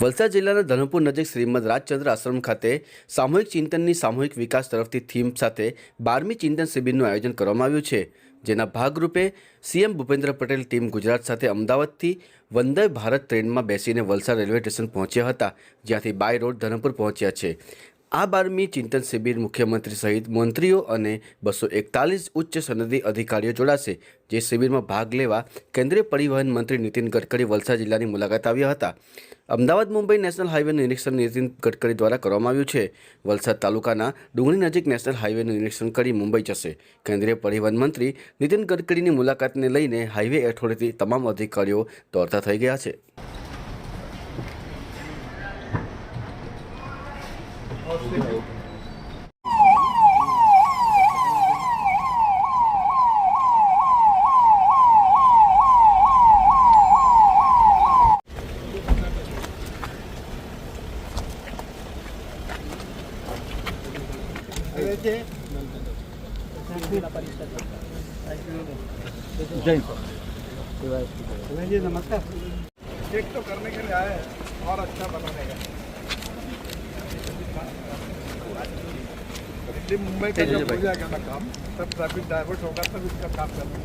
વલસાડ જિલ્લાના ધનપુર નજીક શ્રીમદ રાજચંદ્ર આશ્રમ ખાતે સામૂહિક ચિંતનની સામૂહિક વિકાસ તરફથી થીમ સાથે બારમી ચિંતન શિબિરનું આયોજન કરવામાં આવ્યું છે, જેના ભાગરૂપે સીએમ ભૂપેન્દ્ર પટેલ ટીમ ગુજરાત સાથે અમદાવાદથી વંદે ભારત ટ્રેનમાં બેસીને વલસાડ રેલવે સ્ટેશન પહોંચ્યા હતા, જ્યાંથી બાય રોડ ધનપુર પહોંચ્યા છે. આ બારમી ચિંતન શિબિર મુખ્યમંત્રી સહિત મંત્રીઓ અને બસો એકતાલીસ ઉચ્ચ સનદી અધિકારીઓ જોડાશે, જે શિબિરમાં ભાગ લેવા કેન્દ્રીય પરિવહન મંત્રી નીતિન ગડકરી વલસાડ જિલ્લાની મુલાકાત આવ્યા હતા. અમદાવાદ, મુંબઈ નેશનલ હાઈવે નિરીક્ષણ નીતિન ગડકરી દ્વારા કરવામાં આવ્યું છે. વલસાડ તાલુકાના ડુંગળી નજીક નેશનલ હાઈવેનું નિરીક્ષણ કરી મુંબઈ જશે. કેન્દ્રીય પરિવહન મંત્રી નીતિન ગડકરીની મુલાકાતને લઈને હાઈવે એથોરિટી તમામ અધિકારીઓ દોડતા થઈ ગયા છે. जी नमस्कार चेक तो करने के लिए आए और अच्छा बनाने का नहीं मुंबई का जब हो जाएगा ना काम तब ट्रैफिक ड्राइवर्स होगा तब इसका काम करना